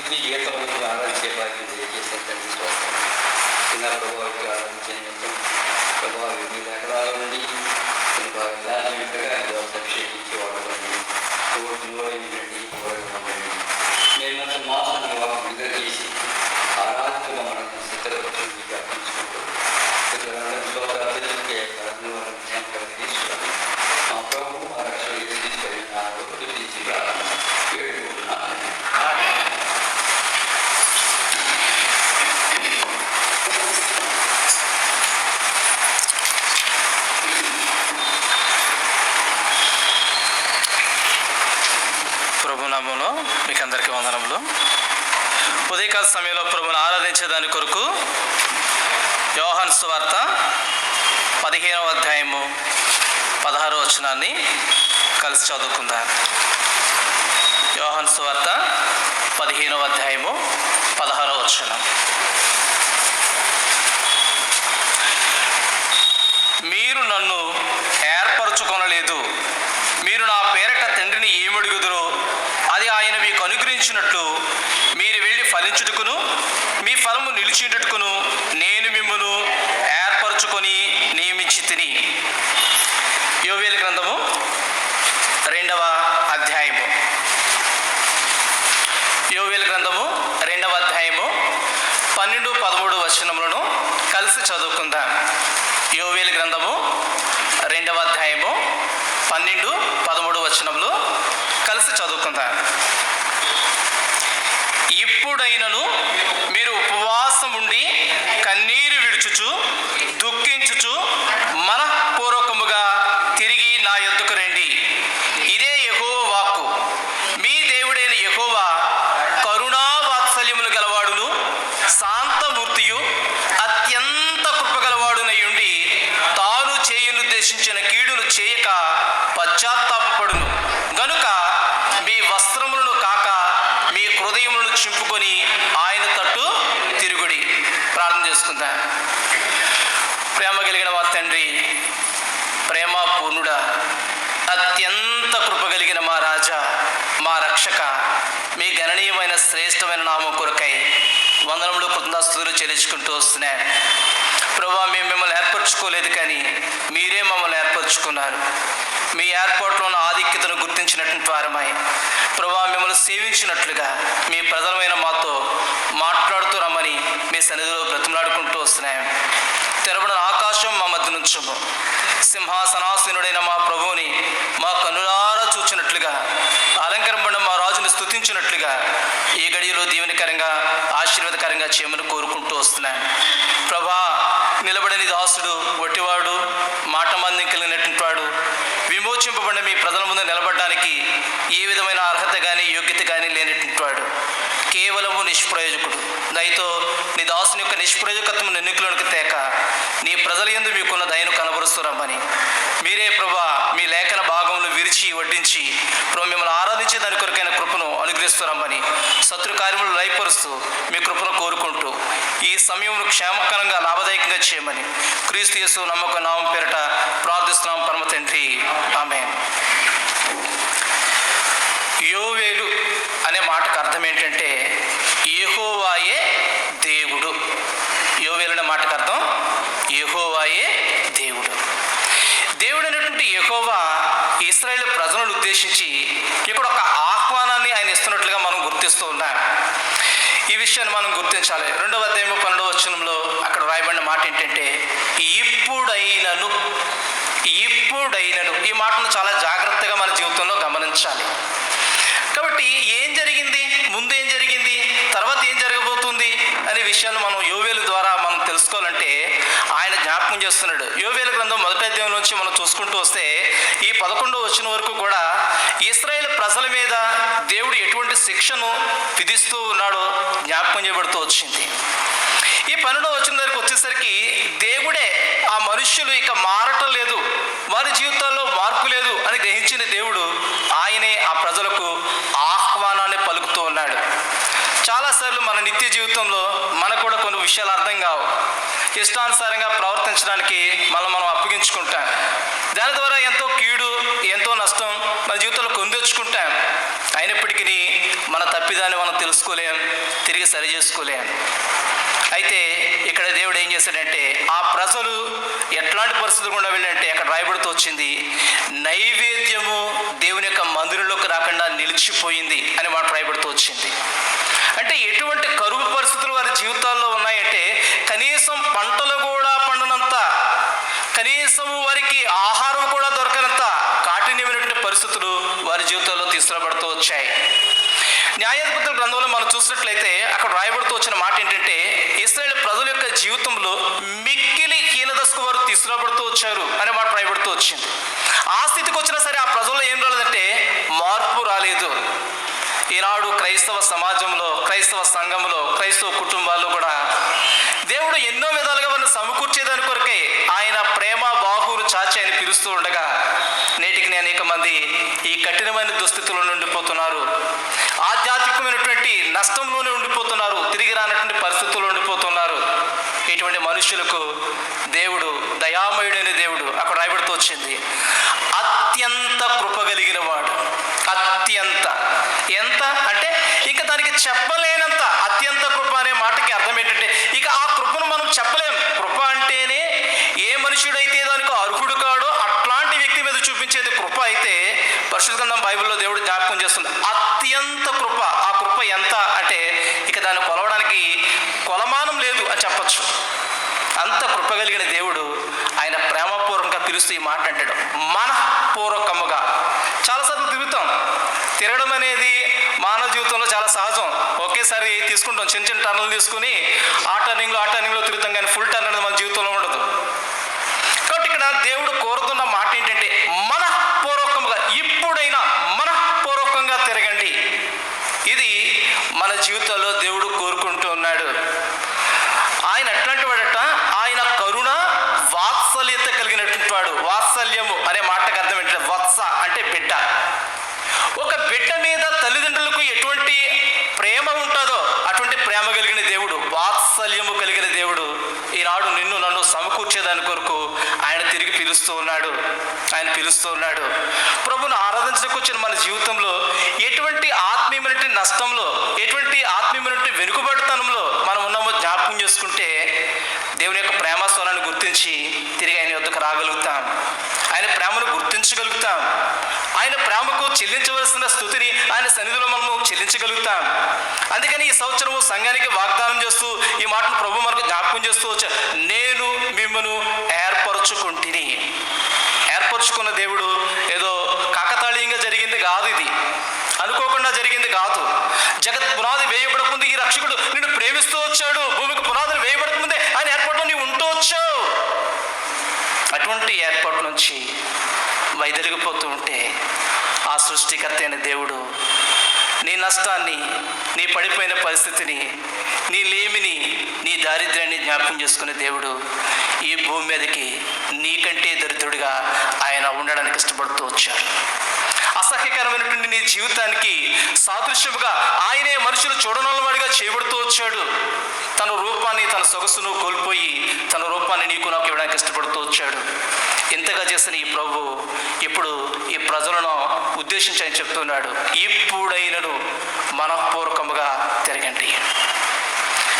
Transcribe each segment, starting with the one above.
స్థుతి గీతములకు ఆరాధించే భాగ్యం దయచేసిన తండ్రి స్తోత్రం చిన్న ప్రభావికి ఆరాధించే నిమిత్తం ప్రభావి వివిధ ఎకరాల నుండి విధంగా అభిషేకించి వాడకండి కోర్టులో నుండి వాడకండి మేము మాసాన్ని వాకు విడుదల చేసి ఆరాధనగా మనం సిద్ధపరచుకుని అర్పించుకుంటూ స్తోత్రాలు ప్రార్థనకి మీకు ఉదయకాల సమయంలో ప్రభుని ఆరాధించే దాని కొరకు యోహన్ సువార్త పదిహేనవ అధ్యాయము పదహారో వచనాన్ని కలిసి చదువుకుందాం. యోహన్ సువార్త పదిహేనవ అధ్యాయము పదహారో వచనం. మీరు నన్ను ఏర్పరచుకొనలేదు మీరు నా పేరట తండ్రిని ఏమడుగుదురో అది ఆయన మీకు అనుగ్రహించినట్లు మీరు వెళ్ళి ఫలించుటకును మీ ఫలము నిలిచిటకును నేను మిమ్మను ఏర్పరచుకొని నియమించి తిని యోవేలు గ్రంథము రెండవ అధ్యాయము యోవేలు గ్రంథము రెండవ అధ్యాయము పన్నెండు పదమూడు వచనములను కలిసి చదువుకుందాం యోవేలు గ్రంథము రెండవ అధ్యాయము పన్నెండు పదమూడు వచనములు కలిసి చదువుకుందాం ఇప్పుడైనను మీరు ఉపవాసం ఉండి కన్నీరు విడుచుచు దుఃఖించుచు మనఃపూర్వకముగా తిరిగి నా యొద్దకు రండి ఇదే యెహోవా వాక్కు మీ దేవుడైన యెహోవా కరుణా వాత్సల్యములు గలవాడును శాంతమూర్తియు అత్యంత కృపగలవాడునయుండి తాను చేయునుద్దేశించిన కీడును చేయక పశ్చాత్తాపడును గనుక మీ వస్త్రములను కాక మీ హృదయములను చింపుకొని ఆయన తట్టు తిరుగుడి ప్రార్థన చేసుకుందాం ప్రేమ కలిగిన మా తండ్రి ప్రేమ పూర్ణుడా అత్యంత కృప కలిగిన మా రాజా మా రక్షక మీ గణనీయమైన శ్రేష్టమైన నామం కొరకై వందనములు కృతజ్ఞాస్తులు చెల్లించుకుంటూ వస్తున్నాయి ప్రభా మేము మిమ్మల్ని ఏర్పరచుకోలేదు కానీ మీరే మమ్మల్ని ఏర్పరచుకున్నారు మీ ఉన్న ఆధిక్యతను గుర్తించినటువంటి వారమై ప్రభా మిమ్మల్ని సేవించినట్లుగా మీ ప్రజలమైన మాతో మాట్లాడుతూ రమ్మని మీ సన్నిధిలో బ్రతిమలాడుకుంటూ వస్తున్నాయి తెరబడిన ఆకాశం మా మధ్య నుంచము. సింహాసనాసీనుడైన మా ప్రభువుని మా కన్నులారా చూచినట్లుగా అలంకరింపడిన మా రాజుని స్థుతించినట్లుగా ఈ గడియలో దీవెనకరంగా ఆశీర్వాదకరంగా చేయమని కోరుకుంటూ వస్తున్నాయి ప్రభా నిలబడని దాసుడు ఒట్టివాడు మాట మంది కలిగినటువంటి వాడు విమోచింపబడిన మీ ప్రజల ముందు నిలబడడానికి ఏ విధమైన అర్హత కానీ యోగ్యత కానీ లేనటువంటి వాడు కేవలము నిష్ప్రయోజకుడు దయతో నీ దాసుని యొక్క నిష్ప్రయోజకత్వం ఎన్నికలోనికి తేక నీ ప్రజల యందు మీకున్న దయను కనబరుస్తున్నామని మీరే ప్రభా మీ లేఖన భాగమును విరిచి వడ్డించి ప్రభు మిమ్మల్ని ఆరాధించే దాని కొరకైన కృపను అనుగ్రహిస్తున్నామని శత్రు కార్యములు లయపరుస్తూ మీ కృపను కోరుకుంటూ ఈ సమయంలో క్షేమకరంగా లాభదాయకంగా చేయమని క్రీస్తు యేసు నమ్మక నామం పేరట ప్రార్థిస్తున్నాం. పరమ తండ్రి ఆమె యోవేలు అనే మాటకు అర్థం ఏంటంటే యెహోవాయే దేవుడు యోవేలు అనే మాటకు అర్థం యెహోవాయే దేవుడు దేవుడు అనేటువంటి యెహోవా ఇస్రాయేల్ ప్రజలను ఉద్దేశించి ఇక్కడ ఒక ఆహ్వానాన్ని ఆయన ఇస్తున్నట్లుగా మనం గుర్తిస్తూ ఉన్నాం ఈ గుర్తించాలి రెండవ అధ్యాయం పన్నెండవ వచనంలో అక్కడ రాయబడిన మాట ఏంటంటే ఇప్పుడైనను ఇప్పుడైనను. ఈ మాటను చాలా జాగ్రత్తగా మన జీవితంలో గమనించాలి. కాబట్టి ఏం జరిగింది? ముందు ఏం జరిగింది? తర్వాత ఏం జరగబోతుంది? అనే విషయాలు మనం చేస్తున్నాడు. యోవేల గ్రంథం మొదటి అధ్యాయం నుంచి మనం చూసుకుంటూ వస్తే ఈ పదకొండో వచ్చిన వరకు కూడా ఇస్రాయేల్ ప్రజల మీద దేవుడు ఎటువంటి శిక్షను విధిస్తూ ఉన్నాడో జ్ఞాపకం చేయబడుతూ వచ్చింది. ఈ పన్నెండో వచ్చిన దగ్గరికి వచ్చేసరికి దేవుడే ఆ మనుష్యులు ఇక మారటం లేదు వారి జీవితాల్లో మార్పు లేదు అని గ్రహించిన దేవుడు ఆయనే ఆ ప్రజలకు ఆహ్వానాన్ని పలుకుతూ ఉన్నాడు. చాలాసార్లు మన నిత్య జీవితంలో మన విషయాలు అర్థం కావు. ఇష్టానుసారంగా ప్రవర్తించడానికి మనం మనం అప్పగించుకుంటాం. దాని ద్వారా ఎంతో కీడు ఎంతో నష్టం మన జీవితంలో కొందెచ్చుకుంటాం అయినప్పటికీ మన తప్పిదాన్ని మనం తెలుసుకోలేం తిరిగి సరి చేసుకోలేం. అయితే ఇక్కడ దేవుడు ఏం చేశాడంటే ఆ ప్రజలు ఎట్లాంటి పరిస్థితులు గుండా వెళ్ళంటే అక్కడ రాయబడుతూ వచ్చింది నైవేద్యము దేవుని యొక్క మందిరంలోకి రాకుండా నిలిచిపోయింది అని మాట రాయబడుతూ వచ్చింది. అంటే ఎటువంటి కరువు పరిస్థితులు వారి జీవితాల్లో ఉన్నాయంటే కనీసం పంటలు కూడా పండనంత కనీసం వారికి ఆహారం కూడా దొరకనంత కాఠిన్యమైనటువంటి పరిస్థితులు వారి జీవితాల్లో తీసుకురాబడుతూ వచ్చాయి. న్యాయాధిపతుల గ్రంథంలో మనం చూసినట్లయితే అక్కడ రాయబడుతూ వచ్చిన మాట ఏంటంటే ఇస్రాయేల్ ప్రజల యొక్క జీవితంలో మిక్కిలి హీనదశకు వారు తీసుకురాబడుతూ వచ్చారు అనే మాట రాయబడుతూ వచ్చింది. ఆ స్థితికి వచ్చినా సరే ఆ ప్రజల్లో ఏం రాలేదంటే మార్పు రాలేదు. ఈనాడు క్రైస్తవ సమాజంలో క్రైస్తవ సంఘంలో క్రైస్తవ కుటుంబాల్లో కూడా దేవుడు ఎన్నో విధాలుగా వారిని సమకూర్చేదాని కొరకే ఆయన ప్రేమ బాహువులు చాచి ఆయన పిలుస్తూ ఉండగా నేటికి అనేక మంది ఈ కఠినమైన దుస్థితుల్లో ఉండిపోతున్నారు ఆధ్యాత్మికమైనటువంటి నష్టంలోనే ఉండిపోతున్నారు తిరిగి రానటువంటి పరిస్థితుల్లో ఉండిపోతున్నారు ఇటువంటి మనుషులకు దేవుడు దయామయుడైన దేవుడు అక్కడ రాయబడుతూ వచ్చింది అత్యంత కృప కలిగిన వాడు అత్యంత ఎంత అంటే ఇక దానికి చెప్పలేనంత అత్యంత కృప అనే మాటకి అర్థం ఏంటంటే ఇక ఆ కృపను మనం చెప్పలేం. కృప అంటేనే ఏ మనుషుడైతే దానికి అర్హుడు కాడో అట్లాంటి వ్యక్తి మీద చూపించేది కృప అయితే పరిశుద్ధ గ్రంథం బైబిల్లో దేవుడు జ్ఞాపకం చేస్తుంది. అత్యంత కృప. ఆ కృప ఎంత అంటే ఇక దాన్ని కొలవడానికి కొలమానం లేదు అని చెప్పచ్చు. అంత కృప కలిగిన దేవుడు ఆయన ప్రేమపూర్వకంగా పిలుస్తూ ఈ మాట అంటాడు. మనఃపూర్వకముగా. చాలాసార్లు తిరుగుతాం. తిరగడం అనేది మానవ జీవితంలో చాలా సహజం. ఒకేసారి తీసుకుంటాం. చిన్న చిన్న టర్న్లు తీసుకుని ఆ టర్నింగ్లో ఆ టర్నింగ్లో తిరుగుతాం కానీ ఫుల్ టర్న్ అనేది మన జీవితంలో ఉండదు. కాబట్టి ఇక్కడ దేవుడు కోరుతున్న మాట ఏంటంటే మనఃపూర్వకంగా ఇప్పుడైనా మనఃపూర్వకంగా తిరగండి ఇది మన జీవితంలో దేవుడు కోరుకుంటూ ఉన్నాడు ఆయన ఎట్లాంటి వాడట ఆయన కరుణ వాత్సల్యత కలిగినటువంటి వాడు వాత్సల్యము అనే మాటకు అర్థం ఏంటంటే వత్స అంటే బిడ్డ ఒక బిడ్డ మీద తల్లిదండ్రులకు ఎటువంటి ప్రేమ ఉంటుందో అటువంటి ప్రేమ కలిగిన దేవుడు వాత్సల్యము కలిగిన దేవుడు ఈనాడు నిన్ను నన్ను సమకూర్చేదాని కొరకు ఆయన పిలుస్తూ ఉన్నాడు. ఆయన పిలుస్తూ ఉన్నాడు. ప్రభును ఆరాధించకు వచ్చిన మన జీవితంలో ఎటువంటి ఆత్మీయమైనటువంటి నష్టంలో ఎటువంటి ఆత్మీయమైనటువంటి వెనుకబడితనంలో మనం ఉన్నామో జ్ఞాపకం చేసుకుంటే దేవుని యొక్క ప్రేమస్వరాన్ని గుర్తించి తిరిగి ఆయన యొద్దకు రాగలుగుతాం. ఆయన ప్రేమను గుర్తించగలుగుతాం. ఆయన ప్రేమకు చెల్లించవలసిన స్థుతిని ఆయన సన్నిధిలో మనము చెల్లించగలుగుతాం. అందుకని ఈ సంవత్సరము సంఘానికి వాగ్దానం చేస్తూ ఈ మాటను ప్రభు మనకు జ్ఞాపకం చేస్తూ వచ్చా నేను మిమ్మను ఏర్పరచుకుంటుని. ఏర్పరచుకున్న దేవుడు ఏదో కాకతాళీయంగా జరిగింది కాదు ఇది. అనుకోకుండా జరిగింది కాదు. జగత్ పునాది వేయబడకముందు ఈ రక్షకుడు నిన్ను ప్రేమిస్తూ వచ్చాడు. భూమికి పునాదులు వేయబడకముందే ఆయన ఏర్పాటు నీవు ఉంటూ వచ్చావు. అటువంటి ఏర్పాటు నుంచి వైదొలిగిపోతూ సృష్టికర్త అయిన దేవుడు. నీ నష్టాన్ని నీ పడిపోయిన పరిస్థితిని నీ లేమిని నీ దారిద్ర్యాన్ని జ్ఞాపకం చేసుకునే దేవుడు. ఈ భూమి మీదకి నీకంటే దరిద్రుడిగా ఆయన ఉండడానికి ఇష్టపడుతూ వచ్చాడు. అసహ్యకరమైనటువంటి నీ జీవితానికి సాదృశ్యముగా ఆయనే మనుషులు చూడనల్వాడిగా చేయబడుతూ వచ్చాడు. తన రూపాన్ని తన సొగసును కోల్పోయి తన రూపాన్ని నీకు నాకు ఇవ్వడానికి ఇష్టపడుతూ వచ్చాడు. ఇంతగా చేసిన ఈ ప్రభు ఇప్పుడు ఈ ప్రజలను ఉద్దేశించి చెప్తున్నాడు. ఇప్పుడైనను మనఃపూర్వకముగా తిరగండి.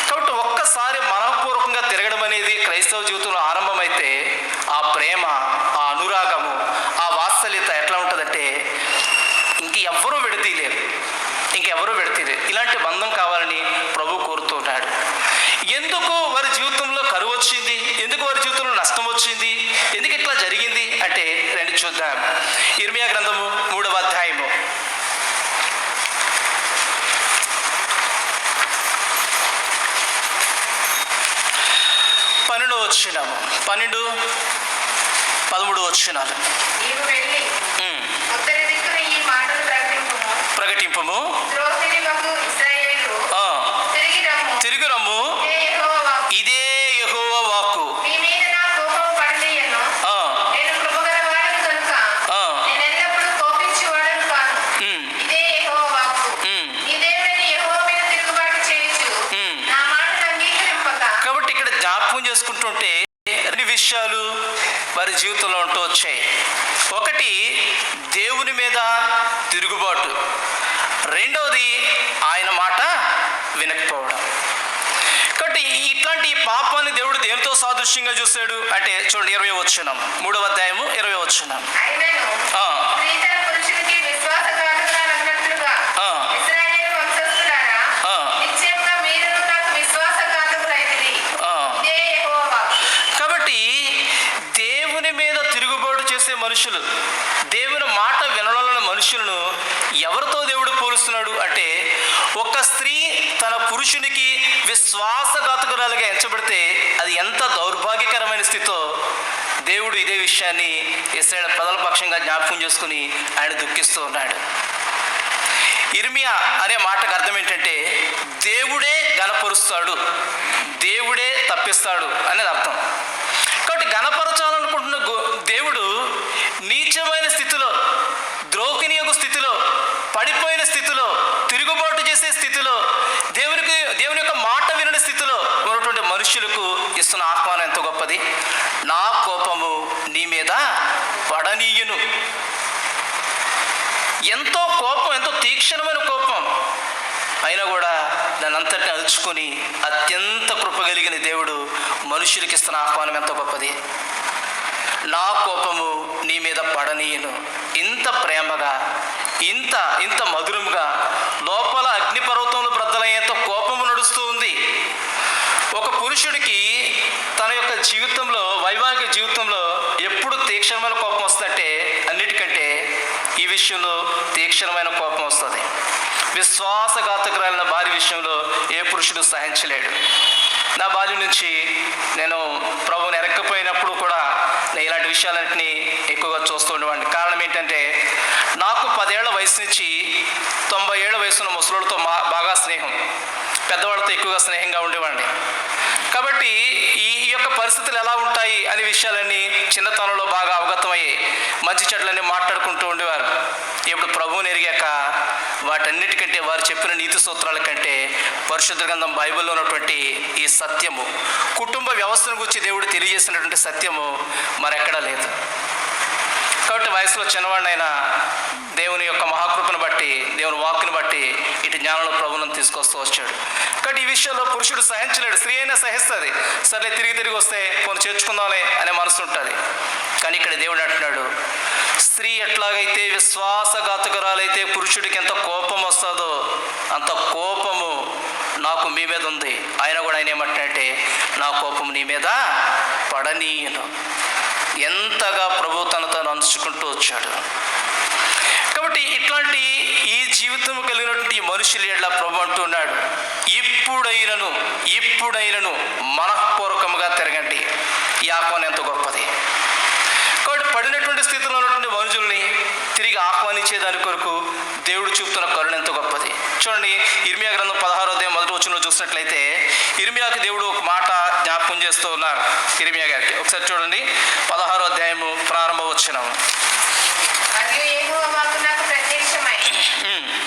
కాబట్టి ఒక్కసారి మనఃపూర్వకంగా తిరగడం అనేది క్రైస్తవ జీవితంలో ఆరంభమైతే ఆ ప్రేమ ఆ అనురాగము ఆ వాత్సల్యత ఎట్లా ఉంటుందంటే ఇంక ఎవ్వరూ విడతీయలేరు. ఇంకెవరూ విడతీయలేరు. ఇలాంటి బంధం కావాలని ప్రభు కోరుతున్నాడు ఎందుకు వారి జీవితంలో కరువు వచ్చింది ఎందుకు వారి జీవితంలో నష్టం వచ్చింది ఎందుకు ఇట్లా జరిగింది అంటే రండి చూద్దాం ఇర్మియా గ్రంథము మూడవ అధ్యాయము పన్నెండు వచ్చినాము. పన్నెండు పదమూడు వచ్చినాలు. ప్రకటింపుము. విషయాలు వారి జీవితంలో ఉంటూ వచ్చాయి. ఒకటి దేవుని మీద తిరుగుబాటు. రెండవది ఆయన మాట వినకపోవడం. కాబట్టి ఇట్లాంటి పాపాన్ని దేవుడు దేనితో సాదృశ్యంగా చూశాడు? అంటే చూడండి ఇరవై వచ్చినాం మూడవ అధ్యాయము ఇరవై వచ్చినాం మనుషులు. దేవుని మాట వినడంలో మనుషులను ఎవరితో దేవుడు పోలుస్తున్నాడు అంటే ఒక స్త్రీ తన పురుషునికి విశ్వాసఘాతకురాలుగా ఎంచబడితే అది ఎంత దౌర్భాగ్యకరమైన స్థితితో దేవుడు ఇదే విషయాన్ని ఇస్రాయేల్ ప్రజల పక్షంగా జ్ఞాపకం చేసుకుని ఆయన దుఃఖిస్తూ ఉన్నాడు. ఇర్మియా అనే మాటకు అర్థం ఏంటంటే దేవుడే గనపరుస్తాడు దేవుడే తప్పిస్తాడు అనేది అర్థం. గణపరచాలనుకుంటున్న గో- దేవుడు నీచమైన స్థితిలో ద్రోహిణి యొక్క స్థితిలో పడిపోయిన స్థితిలో తిరుగుబాటు చేసే స్థితిలో దేవునికి దేవుని యొక్క మాట వినని స్థితిలో ఉన్నటువంటి మనుషులకు ఇస్తున్న ఆహ్వానం ఎంత గొప్పది? నా కోపము నీ మీద పడనీయును. ఎంతో కోపం ఎంతో తీక్షణమైన కోపం అయినా కూడా దాని అంతటిని అలుచుకొని అత్యంత కృప కలిగిన దేవుడు మనుషులకి ఇస్తున్న ఆహ్వానం ఎంత గొప్పది. నా కోపము నీ మీద పడనీయను. ఇంత ప్రేమగా ఇంత ఇంత మధురముగా లోపల అగ్నిపర్వతంలో బ్రద్దలయ్యేంత కోపము నడుస్తూ ఉంది. ఒక పురుషుడికి తన యొక్క జీవితంలో వైవాహిక జీవితంలో ఎప్పుడు తీక్షణమైన కోపం వస్తుందంటే అన్నిటికంటే ఈ విషయంలో తీక్షణమైన కోపం వస్తుంది. విశ్వాసఘాతకురాలిన భార్య విషయంలో ఏ పురుషుడు సహించలేడు. నా బాల్యం నుంచి నేను ప్రభువుని ఎరక్కపోయినప్పుడు కూడా నేను ఇలాంటి విషయాలన్నింటినీ ఎక్కువగా చూస్తూ ఉండేవాడిని. కారణం ఏంటంటే నాకు పదేళ్ళ వయసు నుంచి తొంభై ఏళ్ళ వయసున్న ముసలోళ్ళతో మా బాగా స్నేహం. పెద్దవాళ్ళతో ఎక్కువగా స్నేహంగా ఉండేవాడిని. కాబట్టి ఈ ఈ యొక్క పరిస్థితులు ఎలా ఉంటాయి అనే విషయాలన్నీ చిన్నతనంలో బాగా అవగతమయ్యాయి మంచి చెట్లన్నీ మాట్లాడుకుంటూ ఉండేవారు. ఇప్పుడు ప్రభువుని ఎరిగాక వాటన్నిటికంటే వారు చెప్పిన నీతి సూత్రాల కంటే పరిశుద్ధ గ్రంథం బైబిల్లో ఉన్నటువంటి ఈ సత్యము కుటుంబ వ్యవస్థను గురించి దేవుడు తెలియజేసినటువంటి సత్యము మరెక్కడా లేదు. కాబట్టి వయసులో చిన్నవాడినైనా దేవుని యొక్క మహాకృపను బట్టి దేవుని వాక్కుని బట్టి ఇటు జ్ఞానంలో ప్రభులను తీసుకొస్తూ వచ్చాడు. కాబట్టి ఈ విషయంలో పురుషుడు సహించలేడు స్త్రీ అయినా సహిస్తుంది. సర్లే తిరిగి తిరిగి వస్తే కొన్ని చేర్చుకుందాంలే అనే మనసు ఉంటుంది. కానీ ఇక్కడ దేవుడు అంటున్నాడు స్త్రీ ఎట్లాగైతే విశ్వాసఘాతకురాలైతే పురుషుడికి ఎంత కోపం వస్తుందో అంత కోపము నాకు మీ మీద ఉంది. ఆయన కూడా ఆయన ఏమంటున్నట్టే నా కోపం నీ మీద పడనీయను. ఎంతగా ప్రభు తన తను అంచుకుంటూ వచ్చాడు. కాబట్టి ఇట్లాంటి ఈ జీవితం కలిగినటువంటి మనుషులు ఎట్లా ప్రభు అంటున్నాడు ఇప్పుడైనను ఇప్పుడైనను మనఃపూర్వకముగా తిరగండి. యాపన ఎంత గొప్పది. స్థితిలో ఉన్నటువంటి మనుషుల్ని తిరిగి ఆహ్వానించే దాని కొరకు దేవుడు చూపుతున్న కరుణ ఎంతో గొప్పది. చూడండి ఇర్మియా గ్రంథం పదహారో అధ్యాయం మొదటి వచ్చిన చూసినట్లయితే ఇర్మియాకి దేవుడు ఒక మాట జ్ఞాపకం చేస్తూ ఉన్నారు. ఇర్మియా గారికి. ఒకసారి చూడండి పదహారో అధ్యాయము ప్రారంభ వచ్చినాము మరియు యెహోవా వాక్కు నాకు ప్రత్యక్షమై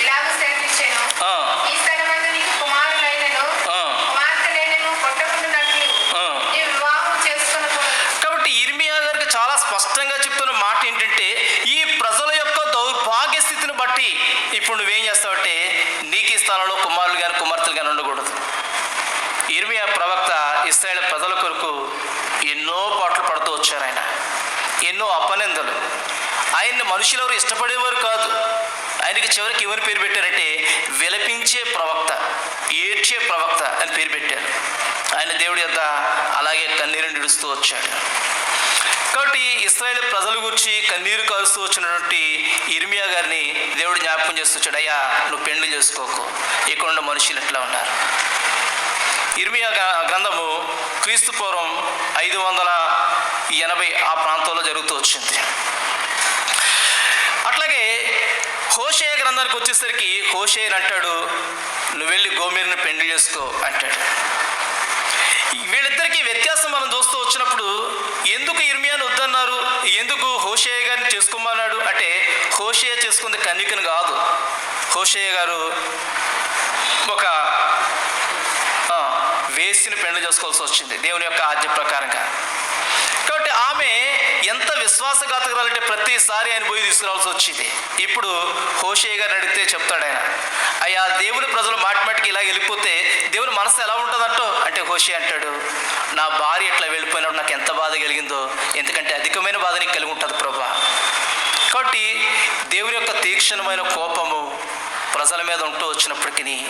ఇలాగ సెలవిచ్చెను. ఆ. ఈ స్థలమందు నీకు కుమారులైనను, ఆ. కుమార్తెలైనను పుట్టకుండునట్లు ఆ. నీవు వివాహం చేసుకొనకూడదు. కాబట్టి ఇర్మియా గారికి చాలా స్పష్టంగా చెప్తున్న మాట ఏంటంటే ఈ ప్రజల యొక్క దౌర్భాగ్య స్థితిని బట్టి ఇప్పుడు నువ్వేం చేస్తావంటే నీకు ఈ స్థలంలో కుమారులు కానీ కుమార్తెలు కానీ ఉండకూడదు ఇర్మియా ప్రవక్త ఇస్రాయేల్ ప్రజల కొరకు ఎన్నో పాటలు పడుతూ వచ్చారు ఆయన ఎన్నో అపనిందలు ఆయన్ని మనుషులు ఎవరు ఇష్టపడేవారు కాదు. ఆయనకి చివరికి ఎవరు పేరు పెట్టారంటే విలపించే ప్రవక్త ఏడ్చే ప్రవక్త అని పేరు పెట్టారు. ఆయన దేవుడి యొక్క అలాగే కన్నీరు నిడుస్తూ వచ్చాడు. కాబట్టి ఇస్రాయేల్ ప్రజల గురించి కన్నీరు కారుస్తూ వచ్చినటువంటి ఇర్మియా గారిని దేవుడు జ్ఞాపకం చేస్తూ వచ్చాడు అయ్యా నువ్వు పెండ్లు చేసుకోకు. ఇక్కడ ఉన్న మనుషులు ఎట్లా ఉన్నారు? ఇర్మియా గ్రంథము క్రీస్తు పూర్వం ఐదు వందల ఎనభై ఆ ప్రాంతంలో జరుగుతూ వచ్చింది. అట్లాగే హోషే గ్రంథానికి వచ్చేసరికి హోషే అంటాడు. నువ్వు వెళ్ళి గోమీరుని పెండ్లి చేసుకో అంటాడు. వీళ్ళిద్దరికి వ్యత్యాసం మనం చూస్తూ వచ్చినప్పుడు ఎందుకు ఇర్మియాను వద్దన్నారు? ఎందుకు హోషేయ గారిని చేసుకోమన్నాడు? అంటే హోషేయ చేసుకుంది కన్యకను కాదు. హోషేయ గారు ఒక ఆ, వేసిని చేసుకోవాల్సి వచ్చింది దేవుని యొక్క ఆజ్ఞ ప్రకారంగా. ఆమె ఎంత విశ్వాసఘాతకురాలంటే ప్రతిసారి ఆయన పోయి తీసుకురావాల్సి వచ్చింది. ఇప్పుడు హోషయ్య గారు అడిగితే చెప్తాడు ఆయన. అయ్యా దేవుని ప్రజలు మాటిమాటికి ఇలా వెళ్ళిపోతే దేవుని మనసు ఎలా ఉంటుందంటో? అంటే హోషి అంటాడు నా భార్య ఎట్లా వెళ్ళిపోయినప్పుడు నాకు ఎంత బాధ కలిగిందో? ఎందుకంటే అధికమైన బాధ నీకు కలిగి ఉంటుంది ప్రభా. కాబట్టి దేవుని యొక్క తీక్షణమైన కోపము ప్రజల మీద ఉంటూ వచ్చినప్పటికీ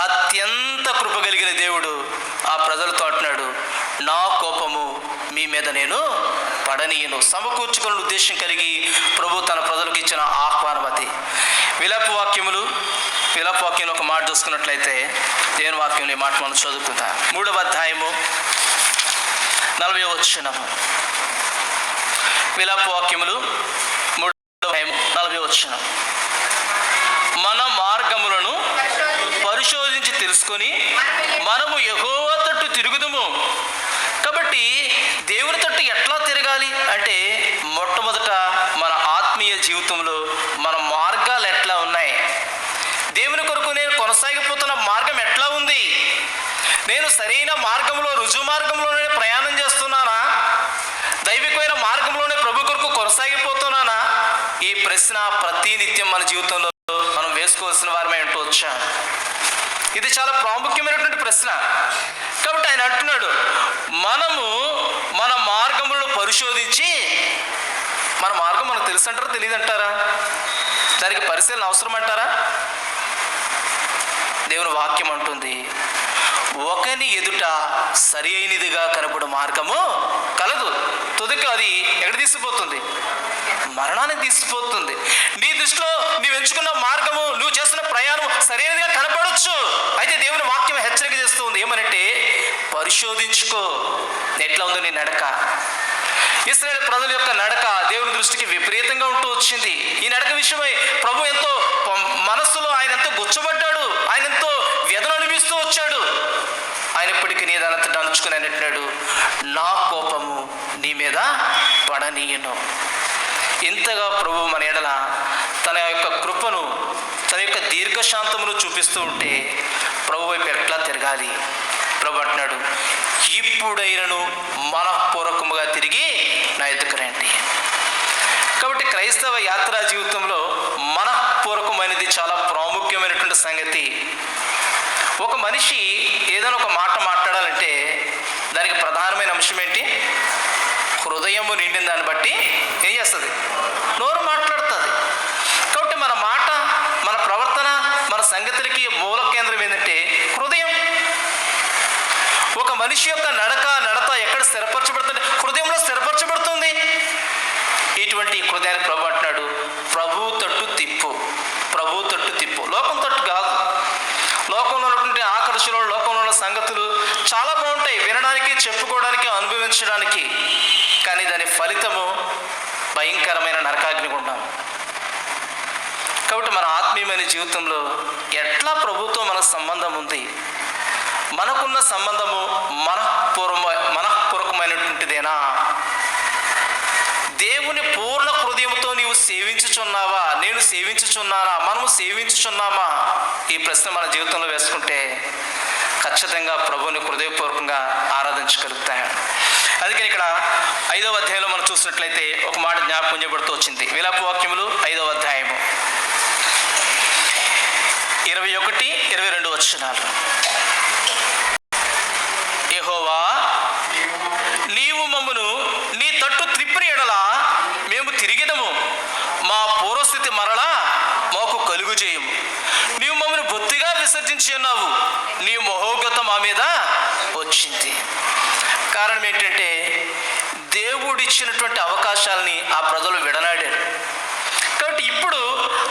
అత్యంత కృప కలిగిన దేవుడు ఆ ప్రజలతో అంటున్నాడు నా కోపము మీ మీద నేను పడనీయను. సమకూర్చుకున్న ఉద్దేశం కలిగి ప్రభు తన ప్రజలకు ఇచ్చిన ఆహ్వానం అది. విలాప వాక్యములు విలప వాక్యంలో ఒక మాట చూసుకున్నట్లయితే దేవుని వాక్యంలో ఈ మాట మనం చదువుకుందాం. మూడవ అధ్యాయము నలభై వచ్చినము విలాప వాక్యములు మూడవ అధ్యాయము నలభై వచ్చినం మన మార్గములను పరిశోధించి తెలుసుకొని మనము ఎగోవతట్టు తిరుగుదము తిరుగుదుము. కాబట్టి దేవుని తట్టు ఎట్లా తిరగాలి? అంటే మొట్టమొదట మన ఆత్మీయ జీవితంలో మన మార్గాలు ఎట్లా ఉన్నాయి? దేవుని కొరకు నేను కొనసాగిపోతున్న మార్గం ఎట్లా ఉంది? నేను సరైన మార్గంలో రుజువు మార్గంలోనే ప్రయాణం చేస్తున్నానా? దైవికమైన మార్గంలోనే ప్రభు కొరకు కొనసాగిపోతున్నానా? ఈ ప్రశ్న ప్రతి నిత్యం మన జీవితంలో మనం వేసుకోవాల్సిన వారమే వారమై వచ్చాను ఇది చాలా ప్రాముఖ్యమైనటువంటి ప్రశ్న. కాబట్టి ఆయన అంటున్నాడు మనము మన మార్గములను పరిశోధించి మన మార్గం మనకు తెలుసు అంటారా తెలియదంటారా దానికి పరిశీలన అవసరం అంటారా దేవుని వాక్యం అంటుంది ఒకని ఎదుట సరి అయినదిగా కనబడు మార్గము కలదు. తుదకు అది ఎక్కడ తీసిపోతుంది? మరణానికి తీసుకుపోతుంది నీ దృష్టిలో నీవు ఎంచుకున్న మార్గము నువ్వు చేస్తున్న ప్రయాణం సరైనదిగా కనపడవచ్చు అయితే దేవుని వాక్యం హెచ్చరిక చేస్తుంది. ఏమనంటే పరిశోధించుకో. ఎట్లా ఉందో నీ నడక. ఇస్రాయేల్ ప్రజల యొక్క నడక దేవుని దృష్టికి విపరీతంగా ఉంటూ వచ్చింది. ఈ నడక విషయమై ప్రభు ఎంతో మనస్సులో ఆయన ఎంతో గుచ్చబడ్డాడు. ఆయన ఎంతో వ్యధను అనిపిస్తూ వచ్చాడు. ఆయన ఇప్పటికీ నీ దానంతటా అణుచుకుని అంటున్నాడు నా కోపము నీ మీద పడనీయను. ఇంతగా ప్రభు మన ఎడల తన యొక్క కృపను తన యొక్క దీర్ఘశాంతమును చూపిస్తూ ఉంటే ప్రభు వైపు ఎట్లా తిరగాలి? ప్రభు అంటున్నాడు ఇప్పుడైనను మనఃపూర్వకముగా తిరిగి నా ఎద్దుకు రండి. కాబట్టి క్రైస్తవ యాత్రా జీవితంలో మనఃపూర్వకమైనది చాలా ప్రాముఖ్యమైనటువంటి సంగతి. ఒక మనిషి ఏదైనా ఒక మాట మాట్లాడాలంటే దానికి ప్రధానమైన అంశం ఏంటి? హృదయము నిండిన దాన్ని బట్టి ఏం చేస్తుంది? నోరు మాట్లాడుతుంది. కాబట్టి మన మాట మన ప్రవర్తన మన సంగతులకి మూల కేంద్రం ఏంటంటే హృదయం. ఒక మనిషి యొక్క నడక నడత ఎక్కడ స్థిరపరచబడుతుంది? హృదయంలో స్థిరపరచబడుతుంది. ఇటువంటి హృదయాన్ని ప్రభు అంటున్నాడు ప్రభు తట్టు తిప్పు ప్రభు తట్టు తిప్పు. లోకం తట్టు కాదు. లోకంలో ఉన్నటువంటి ఆకర్షణలు లోకంలో ఉన్న సంగతులు చాలా బాగుంటాయి. వినడానికి చెప్పుకోవడానికి అనుభవించడానికి. భయంకరమైన నరకాగ్ని గుండం కాబట్టి మన ఆత్మీయమైన జీవితంలో ఎట్లా ప్రభుత్వం మన సంబంధం ఉంది? మనకున్న సంబంధము మనఃపూర్వ మనఃపూర్వకమైనటువంటిదేనా? దేవుని పూర్ణ హృదయంతో నీవు సేవించుచున్నావా? నేను సేవించుచున్నానా? మనము సేవించుచున్నామా? ఈ ప్రశ్న మన జీవితంలో వేసుకుంటే ఖచ్చితంగా ప్రభుని హృదయపూర్వకంగా ఆరాధించగలుగుతాయి అందుకని ఇక్కడ ఐదవ అధ్యాయంలో మనం చూసినట్లయితే ఒక మాట జ్ఞాపకం చేయబడుతూ వచ్చింది. విలాప వాక్యములు ఐదవ అధ్యాయము. ఇరవై ఒకటి ఇరవై రెండు వచ్చినారు ఏహోవా నీవు మమ్మను నీ తట్టు త్రిప్పిన ఎడల మేము తిరిగిదము. మా పూర్వస్థితి మరలా మాకు కలుగు చేయము. నీవు మమ్మల్ని బొత్తిగా విసర్జించి ఉన్నావు. నీ మహోగత మా మీద వచ్చింది. కారణం ఏంటంటే దేవుడిచ్చినటువంటి అవకాశాలని ఆ ప్రజలు విడనాడారు. కాబట్టి ఇప్పుడు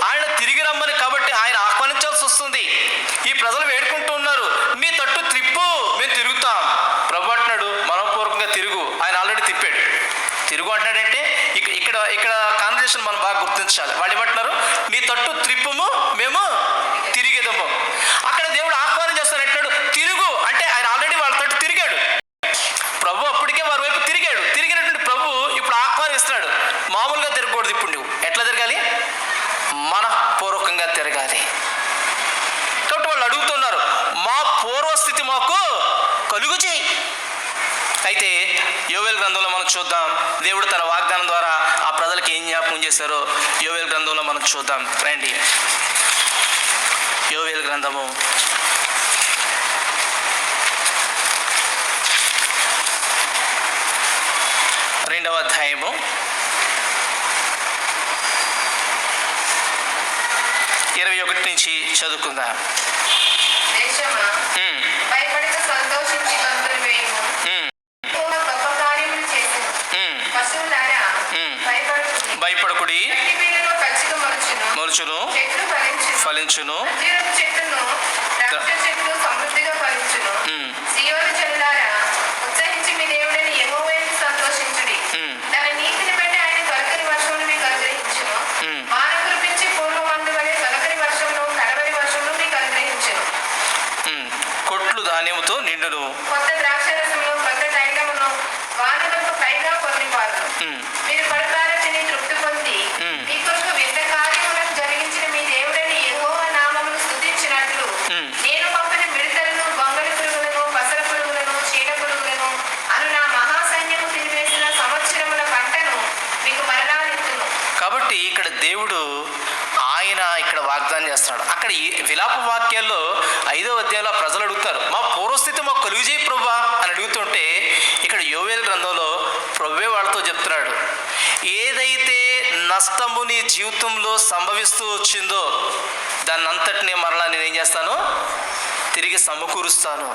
ఆయన తిరిగి రమ్మని కాబట్టి ఆయన ఆహ్వానించాల్సి వస్తుంది. ఈ ప్రజలు వేడుకుంటూ ఉన్నారు. నీ తట్టు త్రిప్పు మేము తిరుగుతాం. ప్రభు అంటున్నాడు మనపూర్వకంగా తిరుగు. ఆయన ఆల్రెడీ తిప్పాడు. తిరుగు అంటున్నాడంటే ఇక్కడ ఇక్కడ కాన్వర్జేషన్ మనం బాగా గుర్తించాలి. వాళ్ళు ఏమంటున్నారు? నీ తట్టు త్రిప్పుము మేము చూద్దాం. దేవుడు తన వాగ్దానం ద్వారా ఆ ప్రజలకు ఏం జ్ఞాపకం చేశారో యోవేల్ గ్రంథంలో మనం చూద్దాం. రండి. యోవేల్ గ్రంథము. రెండవ అధ్యాయము. ఇరవై ఒకటి నుంచి చదువుకుందాం. ఫలించును. ఫలించును అంజూరపు చెట్టును ద్రాక్ష చెట్లు సమృద్ధిగా ఫలించును మ్మ్. సియోను జనులారా ఉత్సహించి మీ దేవుడని యెహోవాయందు సంతోషించుడి మ్మ్. తన నీతిని బట్టి ఆయన తొలకరి వర్షమును మీకు అనుగ్రహించును మ్మ్. వాన కురిపించి పూర్వమందు వలె తొలకరి వర్షమును కడవరి వర్షమును మీకు అనుగ్రహించును ఉమ్, కొట్లు ధాన్యముతో నిండును కొత్త ద్రాక్షరసమును కొత్త తైలమును వానలకు పైగా పొందిపారును ఉమ్, మీరు పడతార తిని తృప్తి పొంది మ్మ్. మీ కొరకు వింత కార్యములను జరిగించిన మీ దేవుడని యెహోవా నామమును స్తుతించినట్లు మ్మ్. నేను పంపిన మిడతలను బొంగలి పురుగులను పసర పురుగులను చీడ పురుగులను అను నా మహాసైన్యము తినివేసిన సంవత్సరముల పంటను మీకు మరలా ఇస్తును కాబట్టి ఇక్కడ దేవుడు ఆయన ఇక్కడ వాగ్దానం చేస్తున్నాడు అక్కడ ఈ విలాప వాక్యాల్లో ఐదో అధ్యాయంలో ఆ ప్రజలు అడుగుతారు మా పూర్వస్థితి మాకు కలుగు చేయి ప్రభా అని అడుగుతుంటే ఇక్కడ యోవేల్ గ్రంథంలో ప్రభువే వాళ్ళతో చెప్తున్నాడు ఏదైతే నష్టము నీ జీవితంలో సంభవిస్తూ వచ్చిందో దాన్ని అంతటినీ మరలా నేను ఏం చేస్తాను? తిరిగి సమకూరుస్తాను.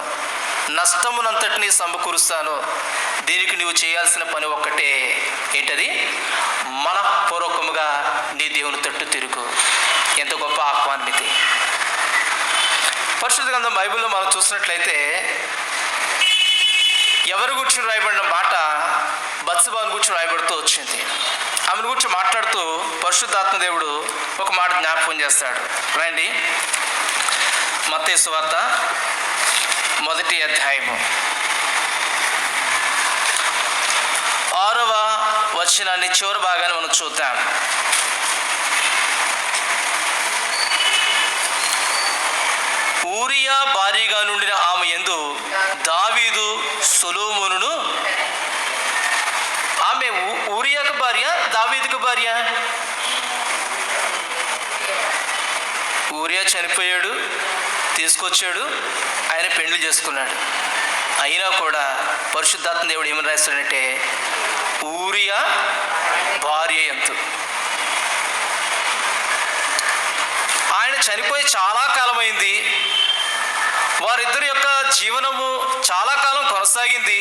నష్టమునంతటినీ సమకూరుస్తాను. దీనికి నువ్వు చేయాల్సిన పని ఒక్కటే. ఏంటది? మనఃపూర్వకముగా నీ దేవుని తట్టు తిరుగు. ఎంత గొప్ప ఆహ్వానం ఇది పరిశుద్ధ గ్రంథం బైబిల్లో మనం చూసినట్లయితే ఎవరి గురించి రాయబడిన మాట బత్సబాన్ గురించి రాయబడుతూ వచ్చింది. ఆమెను గురించి మాట్లాడుతూ పరిశుద్ధాత్మ దేవుడు ఒక మాట జ్ఞాపకం చేస్తాడు. రండి. మత్తయి వార్త మొదటి అధ్యాయము. ఆరవ వచనాన్ని చివరి భాగాన్ని మనం చూద్దాం. ఊరియా భారీగా నుండిన ఆమె ఎందు దావీదు సొలోమును భార్య దావీదుకు భార్య? ఊరియా చనిపోయాడు తీసుకొచ్చాడు ఆయన పెళ్ళి చేసుకున్నాడు. అయినా కూడా పరిశుద్ధాత్మ దేవుడు ఏమని రాస్తాడంటే ఊరియా భార్య ఎంతు ఆయన చనిపోయి చాలా కాలమైంది. వారిద్దరి యొక్క జీవనము చాలా కాలం కొనసాగింది.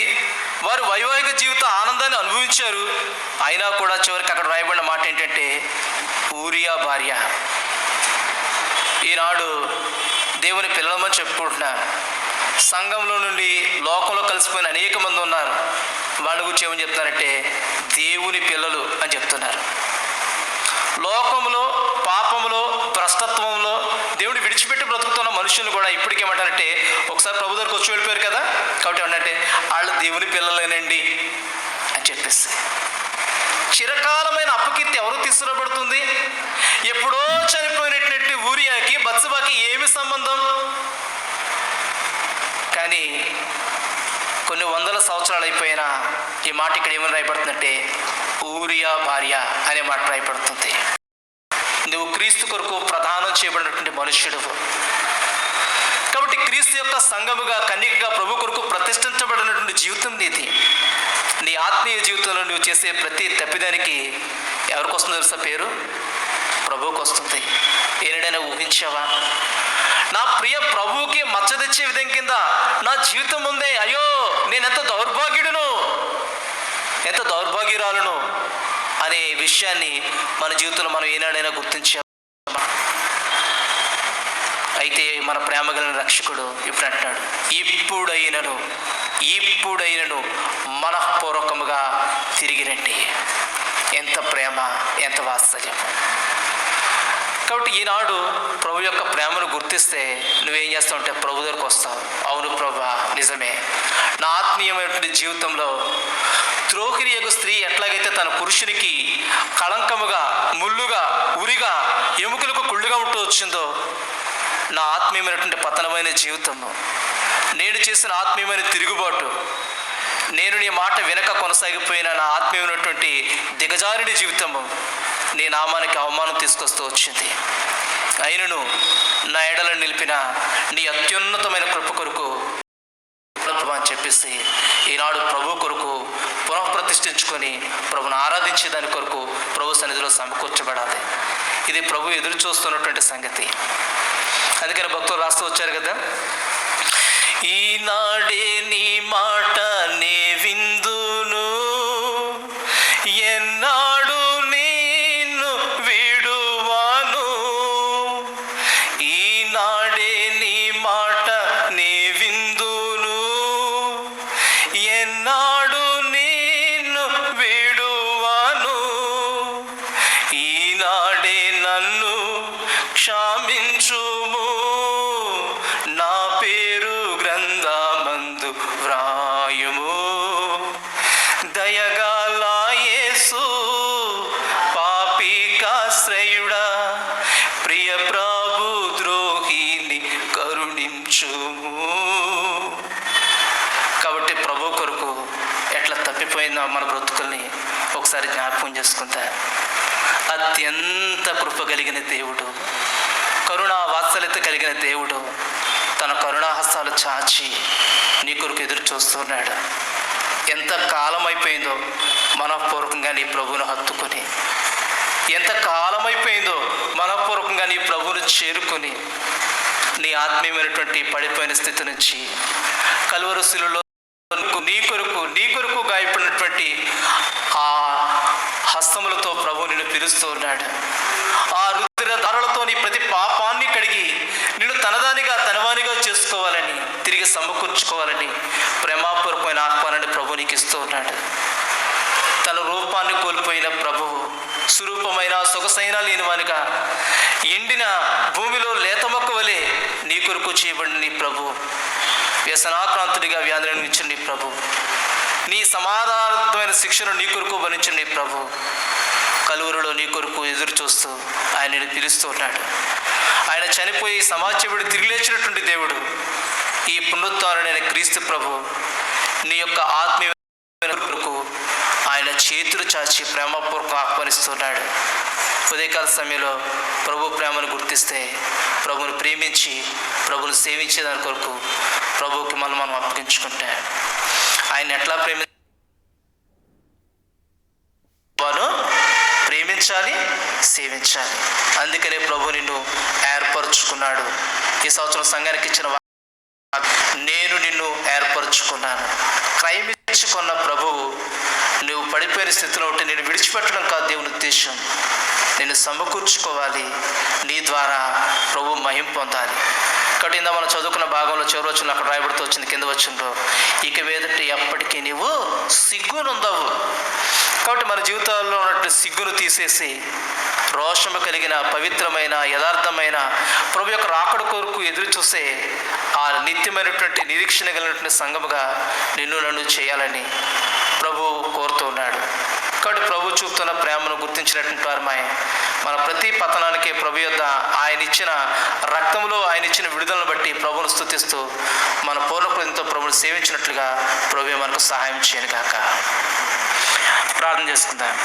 వారు వైవాహిక జీవిత ఆనందాన్ని అనుభవించారు. అయినా కూడా చివరికి అక్కడ రాయబడిన మాట ఏంటంటే ఊరియా భార్య ఈనాడు దేవుని పిల్లలమని చెప్పుకుంటున్నారు సంఘంలో నుండి లోకంలో కలిసిపోయిన అనేక మంది ఉన్నారు. వాళ్ళ గురించి ఏమని చెప్తారంటే దేవుని పిల్లలు అని చెప్తున్నారు. లోకంలో పాపంలో భ్రష్టత్వంలో దేవుడు విడిచిపెట్టి బ్రతుకుతున్న మనుషులు కూడా ఇప్పటికేమంటారంటే ఒకసారి ప్రభు దగ్గరకు వచ్చి వెళ్ళిపోయారు కదా? కాబట్టి ఏమంటే వాళ్ళు దేవుని పిల్లలేనండి అని చెప్పేసి. చిరకాలమైన అప్పకీర్తి ఎవరు తీసుకురాబడుతుంది? ఎప్పుడో చనిపోయినటువంటి ఊరియాకి బత్సబాకి ఏమి సంబంధం? కానీ కొన్ని వందల సంవత్సరాలు అయిపోయినా ఈ మాట ఇక్కడ ఏమని రాయబడుతుందంటే ఊరియా భార్య అనే మాట రాయబడుతుంది. నువ్వు క్రీస్తు కొరకు ప్రధానం చేయబడినటువంటి మనుష్యుడు కాబట్టి క్రీస్తు యొక్క సంఘముగా కన్యకగా ప్రభు కొరకు ప్రతిష్ఠించబడినటువంటి జీవితం నీది. నీ ఆత్మీయ జీవితంలో నువ్వు చేసే ప్రతి తప్పిదానికి ఎవరికి వస్తుందో తెలుసా పేరు? ప్రభువుకి వస్తుంది. ఏనాడైనా ఊహించావా? నా ప్రియ ప్రభువుకి మచ్చ తెచ్చే విధం కింద నా జీవితం ఉందే. అయ్యో నేను ఎంత దౌర్భాగ్యుడును? ఎంత దౌర్భాగ్యురాలను? అనే విషయాన్ని మన జీవితంలో మనం ఏనాడైనా గుర్తించాం అయితే మన ప్రేమ గల రక్షకుడు ఇప్పుడు అంటున్నాడు ఇప్పుడైనను ఇప్పుడైనను మనఃపూర్వకముగా తిరిగి రండి. ఎంత ప్రేమ ఎంత వాత్సల్యం. కాబట్టి ఈనాడు ప్రభు యొక్క ప్రేమను గుర్తిస్తే నువ్వేం చేస్తావు అంటే ప్రభు దగ్గరకు వస్తావు. అవును ప్రభా నిజమే. నా ఆత్మీయమైనటువంటి జీవితంలో ద్రోహిణి యొక్క స్త్రీ ఎట్లాగైతే తన పురుషునికి కళంకముగా ముళ్ళుగా ఉరిగా ఎముకలకు కుళ్ళుగా ఉంటూ వచ్చిందో నా ఆత్మీయమైనటువంటి పతనమైన జీవితము. నేను చేసిన ఆత్మీయమైన తిరుగుబాటు. నేను నీ మాట వెనక కొనసాగిపోయిన నా ఆత్మీయమైనటువంటి దిగజారుడి జీవితము నీ నామానికి అవమానం తీసుకొస్తూ వచ్చింది. అయినను నా ఎడలను నిలిపిన నీ అత్యున్నతమైన కృప కొరకు అని చెప్పేసి ఈనాడు ప్రభు కొరకు పునఃప్రతిష్ఠించుకొని ప్రభుని ఆరాధించే దాని కొరకు ప్రభు సన్నిధిలో సమకూర్చబడాలి. ఇది ప్రభు ఎదురు చూస్తున్నటువంటి సంగతి. అందుకని భక్తులు రాస్తూ వచ్చారు కదా. ఈనాడే నీ మాట నే విందు తప్పిపోయిందో మన బ్రతుకుల్ని ఒకసారి జ్ఞాపకం చేసుకుంటా అత్యంత కృప కలిగిన దేవుడు కరుణా వాత్సల్యత కలిగిన దేవుడు తన కరుణాహస్తాలు చాచి నీ కొరకు ఎదురు చూస్తున్నాడు. ఎంత కాలం అయిపోయిందో మనపూర్వకంగా నీ ప్రభువును హత్తుకొని ఎంత కాలం అయిపోయిందో మనపూర్వకంగా నీ ప్రభువును చేరుకొని నీ ఆత్మీయమైనటువంటి పడిపోయిన స్థితి నుంచి శిలులో నీ కొరకు నీ కొరకు గాయపడినటువంటి ఆ హస్తములతో ప్రభు నిన్ను పిలుస్తూ ఉన్నాడు ఆ రుద్ర ధారలతో నీ ప్రతి పాపాన్ని కడిగి నిన్ను తనదానిగా తనవానిగా చేసుకోవాలని తిరిగి సమకూర్చుకోవాలని ప్రేమాపూర్వకమైన ఆహ్వానాన్ని ప్రభు ఉన్నాడు తన రూపాన్ని కోల్పోయిన ప్రభువు సురూపమైన సొగసైన లేనివానిగా ఎండిన భూమిలో లేత మొక్క వలె నీ కొరకు చేయబడిన నీ ప్రభు వ్యసనాక్రాంతుడిగా వ్యాధులను ఇచ్చిన నీ ప్రభు నీ సమాధానమైన శిక్షను నీ కొరకు భరించిన నీ ప్రభు కలువురులో నీ కొరకు ఎదురు చూస్తూ ఆయనని పిలుస్తూ ఉన్నాడు. ఆయన చనిపోయి సమాజముడు తిరిగి లేచినటువంటి దేవుడు ఈ పునరుత్నైన క్రీస్తు ప్రభు నీ యొక్క ఆత్మీయ చేతులు చాచి ప్రేమపూర్వకం ఆహ్వానిస్తున్నాడు. ఉదయకాల సమయంలో ప్రభు ప్రేమను గుర్తిస్తే ప్రభుని ప్రేమించి ప్రభుని సేవించే దాని కొరకు ప్రభువుకి మనం మనం అప్పగించుకుంటే ఆయన ఎట్లా ప్రేమి వారు ప్రేమించాలి సేవించాలి. అందుకనే ప్రభు నిన్ను ఏర్పరచుకున్నాడు. ఈ సంవత్సరం సంఘానికి ఇచ్చిన నేను నిన్ను ఏర్పరచుకున్నాను. క్రైమించుకున్న ప్రభువు నువ్వు పడిపోయిన స్థితిలో ఉంటే నేను విడిచిపెట్టడం కాదు దేవుని ఉద్దేశం. నేను సమకూర్చుకోవాలి. నీ ద్వారా ప్రభు మహిం పొందాలి. ఇక్కడ ఇందా మనం చదువుకున్న భాగంలో చివరి వచ్చిన అక్కడ రాయబడుతూ వచ్చింది కింద వచ్చిందో ఇక మీదటి ఎప్పటికీ నీవు సిగ్గునుందవు కాబట్టి మన జీవితాల్లో ఉన్నటువంటి సిగ్గును తీసేసి రోషము కలిగిన పవిత్రమైన యథార్థమైన ప్రభు యొక్క రాకడ కొరకు ఎదురు చూసే ఆ నిత్యమైనటువంటి నిరీక్షణ కలిగినటువంటి సంఘముగా నిన్ను నన్ను చేయాలని ప్రభు కోరుతూ ఉన్నాడు. కాబట్టి ప్రభు చూపుతున్న ప్రేమను గుర్తించినటువంటి వారమై మన ప్రతి పతనానికి ప్రభు యొక్క ఆయన ఇచ్చిన రక్తంలో ఆయన ఇచ్చిన విడుదలను బట్టి ప్రభువును స్థుతిస్తూ మన పూర్ణకృతంతో ప్రభుని సేవించినట్లుగా ప్రభు మనకు సహాయం చేయను కాక ప్రార్థన చేసుకుందాం.